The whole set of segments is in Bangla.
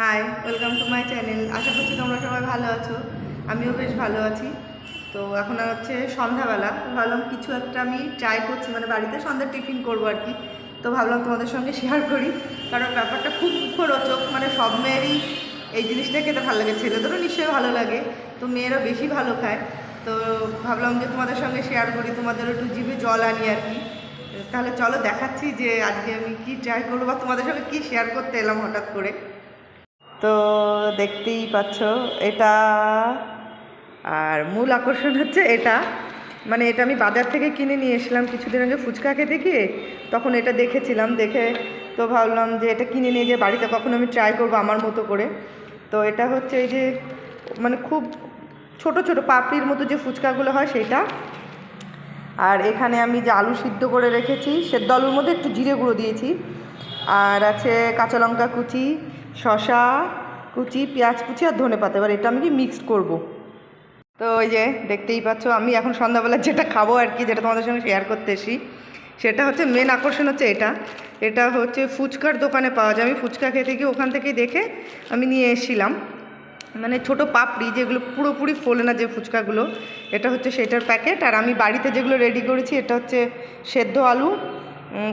Hi welcome to my channel আশা করছি তোমরা সবাই ভালো আছো। আমিও বেশ ভালো আছি। তো এখন আর হচ্ছে সন্ধ্যাবেলা। ভাবলাম কিছু একটা আমি ট্রাই করছি। মানে বাড়িতে সন্ধ্যা টিফিন করব আর কি। তো ভাবলাম তোমাদের সঙ্গে শেয়ার করি। কারণ ব্যাপারটা খুব মুখরোচক মানে সব মেয়েরই এই জিনিসটা খেতে ভালো লাগে। ছেলেদেরও নিশ্চয়ই ভালো লাগে। তো মেয়েরা বেশি ভালো খায়। তো ভাবলাম যে তোমাদের সঙ্গে শেয়ার করি। তোমাদের একটু জিভে জল আনি আর কি। তাহলে চলো দেখাচ্ছি যে আজকে আমি কি ট্রাই করব বা তোমাদের সঙ্গে কী শেয়ার করতে এলাম হঠাৎ করে। তো দেখতেই পাচ্ছ এটা। আর মূল আকর্ষণ হচ্ছে এটা। মানে এটা আমি বাজার থেকে কিনে নিয়ে এসেছিলাম কিছুদিন আগে ফুচকা খেতে গিয়ে। তখন এটা দেখেছিলাম, দেখে তো ভাবলাম যে এটা কিনে নিয়ে যে বাড়িতে কখনো আমি ট্রাই করব আমার মতো করে। তো এটা হচ্ছে এই যে মানে খুব ছোট ছোট পাপড়ির মতো যে ফুচকাগুলো হয় সেটা। আর এখানে আমি যে আলু সিদ্ধ করে রেখেছি সেদ্ধ আলুর মধ্যে একটু জিরে গুঁড়ো দিয়েছি। আর আছে কাঁচা লঙ্কা কুচি শশা কুচি, পেঁয়াজ কুচি আর ধনে পাতা। এবার এটা আমি কি মিক্সড করব? তো ওই যে দেখতেই পাচ্ছ, আমি এখন সন্ধ্যাবেলা যেটা খাব আর কি, যেটা তোমাদের সঙ্গে শেয়ার করতে এসি সেটা হচ্ছে মেন আকর্ষণ হচ্ছে এটা। এটা হচ্ছে ফুচকার দোকানে পাওয়া যায়। আমি ফুচকা খেতে গিয়ে ওখান থেকে দেখে আমি নিয়ে এসেছিলাম। মানে ছোট পাপড়ি যেগুলো পুরোপুরি ফোলে না যে ফুচকাগুলো, এটা হচ্ছে সেটার প্যাকেট। আর আমি বাড়িতে যেগুলো রেডি করেছি, এটা হচ্ছে সেদ্ধ আলু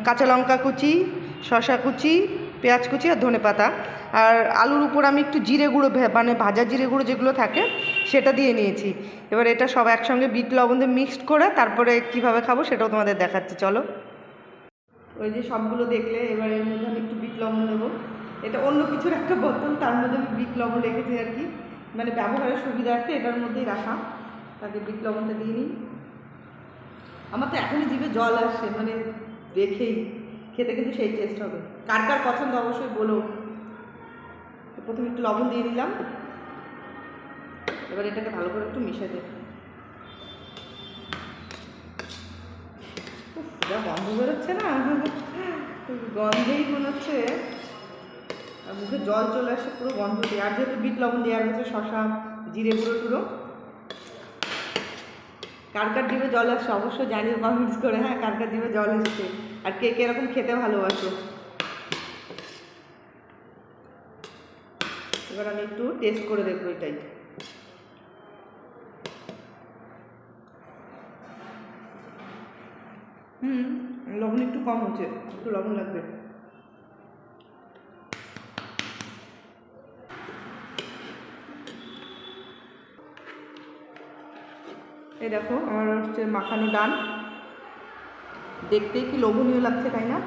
কাঁচা লঙ্কা কুচি শশা কুচি, পেঁয়াজ কুচি আর ধনে পাতা। আর আলুর উপর আমি একটু জিরে গুঁড়ো মানে ভাজা জিরে গুঁড়ো যেগুলো থাকে, সেটা দিয়ে নিয়েছি। এবার এটা সব একসঙ্গে বিট লবণ দিয়ে মিক্সড করে তারপরে কীভাবে খাব সেটাও তোমাদের দেখাচ্ছি, চলো। ওই যে সবগুলো দেখলে, এবার এর মধ্যে আমি একটু বিট লবণ দেবো। এটা অন্য কিছুর একটা বোতল, তার মধ্যে আমি বিট লবণ রেখেছি আর কি। মানে ব্যবহারের সুবিধার্থে এটার মধ্যেই রাখা। তাকে বিট লবণটা দিয়ে নিই। আমার তো এখনই জিভে জল আসছে মানে দেখেই। খেতে কিন্তু সেই টেস্ট হবে। কার কার পছন্দ অবশ্যই বলো। প্রথমে একটু লবণ দিয়ে দিলাম। এবার এটাকে ভালো করে একটু মিশে দেব। যা গন্ধ বেরোচ্ছে না? গন্ধেই মনে হচ্ছে মুখে জল চলে আসে, পুরো গন্ধ দিয়ে। আর যেহেতু বিট লবণ দেওয়া রয়েছে শশা জিরে গুঁড়ো টুড়ো। কার কার ডিমে জল আসছে অবশ্যই জানিও কমেন্টস করে। হ্যাঁ কার কার ডিমে জল এসছে? আর কে কে এরকম খেতে ভালোবাসো? এবার আমি একটু টেস্ট করে দেখব এটাই। হুম, লবণ একটু কম হচ্ছে, একটু লবণ লাগবে। এই দেখো, আমার হচ্ছে মাখানো ডান। দেখতেই কি লোভনীয় লাগছে, তাই না?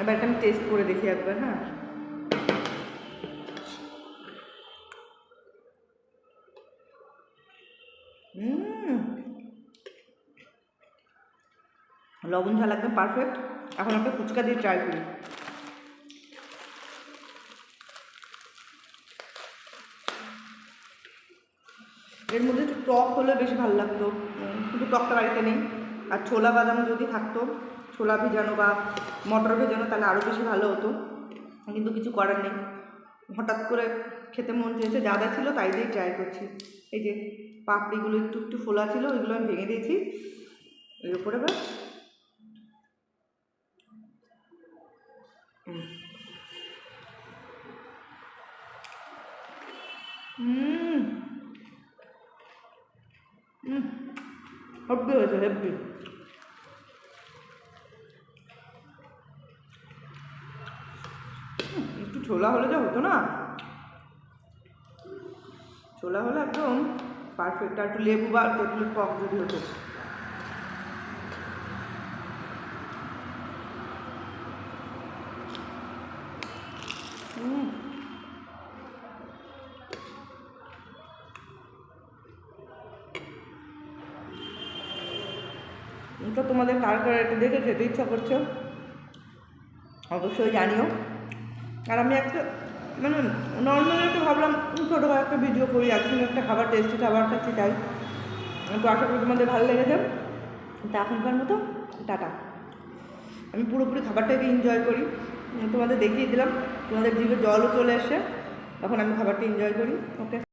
এবার আমি টেস্ট করে দেখি একবার হ্যাঁ। লবণ ঝাল একদম পারফেক্ট এখন একটা ফুচকা দিয়ে ট্রাই করি। এর মধ্যে একটু টক হলে বেশি ভালো লাগতো। কিন্তু টকটা বাড়িতে নেই। আর ছোলা বাদাম যদি থাকতো, ছোলা ভেজানো বা মটর ভেজানো, তাহলে আরও বেশি ভালো হতো। কিন্তু কিছু করার নেই। হঠাৎ করে খেতে মন চেয়েছে, যা ছিল তাই দিয়েই ট্রাই করছি। এই যে পাপড়িগুলো একটু একটু ফোলা ছিল, ওইগুলো আমি ভেঙে দিয়েছি। এর উপরে হুম। হেব্বি হয়েছে, হেব্বি। একটু ছোলা হলে যা হতো না? ছোলা হলে একদম পারফেক্ট আর একটু লেবু বা তেঁতুলের টক যদি হতো। তো তোমাদের কার কার দেখে খেতে ইচ্ছা করছ? অবশ্যই জানিও। আর আমি একটা মানে নর্মালি একটু ভাবলাম ছোটো একটা ভিডিও করি এখন একটা খাবার টেস্টি খাবার খাচ্ছি, তাই। তো আশা করি তোমাদের ভালো লেগেছে। তা এখনকার মতো, টাটা। আমি পুরোপুরি খাবারটাকে এনজয় করি। তোমাদের দেখিয়ে দিলাম, তোমাদের জিভে জলও চলে আসে তখন আমি খাবারটা এনজয় করি ওকে